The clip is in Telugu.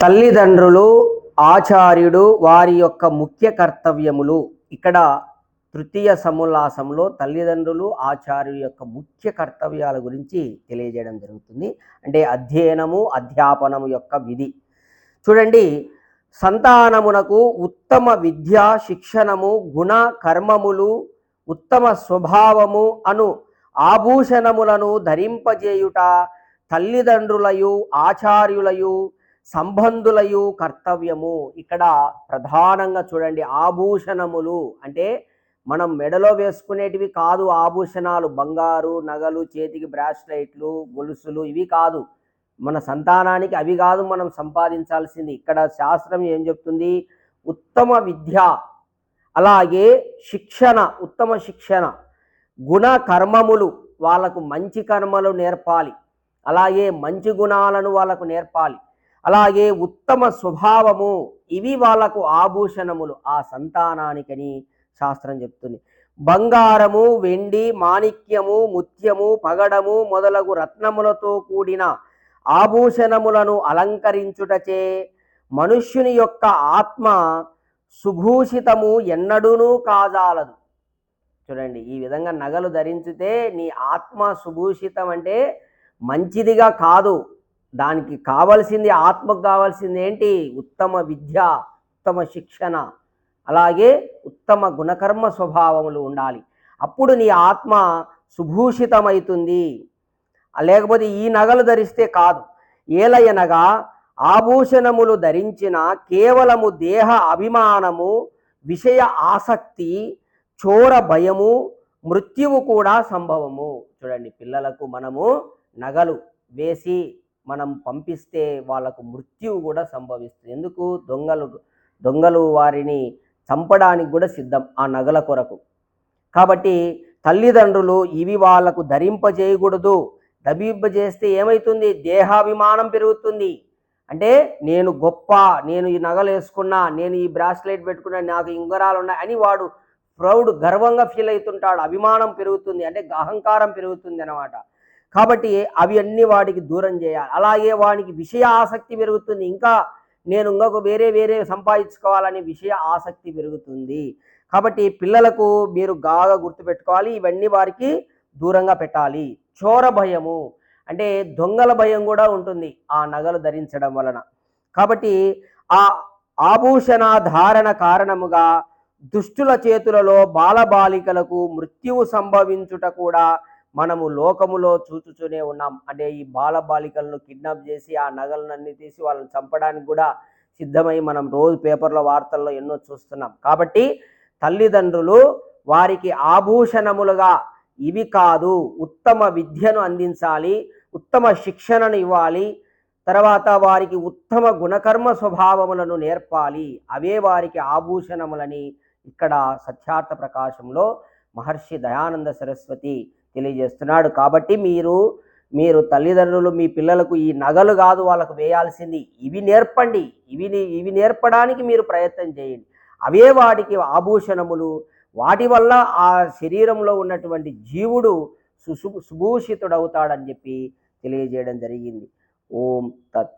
తల్లిదండ్రులు ఆచార్యుడు వారి యొక్క ముఖ్య కర్తవ్యములు. ఇక్కడ తృతీయ సముల్లాసంలో తల్లిదండ్రులు ఆచార్యుల యొక్క ముఖ్య కర్తవ్యాల గురించి తెలియజేయడం జరుగుతుంది. అంటే అధ్యయనము అధ్యాపనము యొక్క విధి. చూడండి సంతానమునకు ఉత్తమ విద్య శిక్షణము గుణ కర్మములు ఉత్తమ స్వభావము అను ఆభూషణములను ధరింపజేయుట తల్లిదండ్రులయు ఆచార్యులయు సంబంధులయు కర్తవ్యము. ఇక్కడ ప్రధానంగా చూడండి ఆభూషణములు అంటే మనం మెడలో వేసుకునేటివి కాదు ఆభూషణాలు. బంగారు నగలు చేతికి బ్రాస్లైట్లు గొలుసులు ఇవి కాదు. మన సంతానానికి అవి కాదు మనం సంపాదించాల్సింది. ఇక్కడ శాస్త్రం ఏం చెప్తుంది? ఉత్తమ విద్య అలాగే శిక్షణ ఉత్తమ శిక్షణ. గుణ కర్మములు వాళ్ళకు మంచి కర్మలు నేర్పాలి. అలాగే మంచి గుణాలను వాళ్ళకు నేర్పాలి. అలాగే ఉత్తమ స్వభావము ఇవి వాళ్ళకు ఆభూషణములు ఆ సంతానానికని శాస్త్రం చెప్తుంది. బంగారము వెండి మాణిక్యము ముత్యము పగడము మొదలగు రత్నములతో కూడిన ఆభూషణములను అలంకరించుటచే మనుష్యుని యొక్క ఆత్మ సుభూషితము ఎన్నడూనూ కాజాలదు. చూడండి ఈ విధంగా నగలు ధరించితే నీ ఆత్మ సుభూషితం అంటే మంచిదిగా కాదు. దానికి కావలసింది ఆత్మకు కావాల్సింది ఏంటి? ఉత్తమ విద్య ఉత్తమ శిక్షణ. అలాగే ఉత్తమ గుణకర్మ స్వభావములు ఉండాలి. అప్పుడు నీ ఆత్మ సుభూషితమవుతుంది లేకపోతే ఈ నగలు ధరిస్తే కాదు. ఏలయనగా ఆభూషణములు ధరించిన కేవలము దేహ అభిమానము విషయ ఆసక్తి చోర భయము మృత్యువు కూడా సంభవము. చూడండి పిల్లలకు మనము నగలు వేసి మనం పంపిస్తే వాళ్ళకు మృత్యువు కూడా సంభవిస్తుంది. ఎందుకు? దొంగలు దొంగలు వారిని చంపడానికి కూడా సిద్ధం ఆ నగల కొరకు. కాబట్టి తల్లిదండ్రులు ఇవి వాళ్ళకు ధరింపజేయకూడదు. దబింపజేస్తే ఏమవుతుంది దేహాభిమానం పెరుగుతుంది. అంటే నేను గొప్ప నేను ఈ నగలు వేసుకున్నా నేను ఈ బ్రాస్లెట్ పెట్టుకున్నా నాకు ఉంగరాలు ఉన్నాయి అని వాడు ప్రౌడ్ గర్వంగా ఫీల్ అవుతుంటాడు. అభిమానం పెరుగుతుంది. అంటే అహంకారం పెరుగుతుంది అనమాట కాబట్టి అవి అన్ని వాడికి దూరం చేయాలి. అలాగే వాడికి విషయ ఆసక్తి పెరుగుతుంది. ఇంకా నేను ఇంకొక వేరే వేరే సంపాదించుకోవాలనే విషయ ఆసక్తి పెరుగుతుంది. కాబట్టి పిల్లలకు మీరు బాగా గుర్తుపెట్టుకోవాలి. ఇవన్నీ వారికి దూరంగా పెట్టాలి. చోర భయము అంటే దొంగల భయం కూడా ఉంటుంది ఆ నగలు ధరించడం వలన. కాబట్టి ఆ ఆభూషణ ధారణ కారణముగా దుష్టుల చేతులలో బాలబాలికలకు మృత్యువు సంభవించుట కూడా మనము లోకములో చూచుచూనే ఉన్నాం. అంటే ఈ బాలబాలికలను కిడ్నాప్ చేసి ఆ నగలనన్నీ తీసి వాళ్ళని చంపడానికి కూడా సిద్ధమై మనం రోజు పేపర్లో వార్తల్లో ఎన్నో చూస్తున్నాం. కాబట్టి తల్లిదండ్రులు వారికి ఆభూషణములుగా ఇవి కాదు ఉత్తమ విద్యను అందించాలి ఉత్తమ శిక్షణను ఇవ్వాలి తర్వాత వారికి ఉత్తమ గుణకర్మ స్వభావములను నేర్పాలి. అవే వారికి ఆభూషణములని ఇక్కడ సత్యార్థ ప్రకాశంలో మహర్షి దయానంద సరస్వతి తెలియజేస్తున్నాడు. కాబట్టి మీరు మీరు తల్లిదండ్రులు మీ పిల్లలకు ఈ నగలు కాదు వాళ్ళకు వేయాల్సింది ఇవి నేర్పండి. ఇవి ఇవి నేర్పడానికి మీరు ప్రయత్నం చేయండి. అవే వాటికి ఆభూషణములు. వాటి వల్ల ఆ శరీరంలో ఉన్నటువంటి జీవుడు సుసు సుభూషితుడవుతాడని చెప్పి తెలియజేయడం జరిగింది. ఓం తత్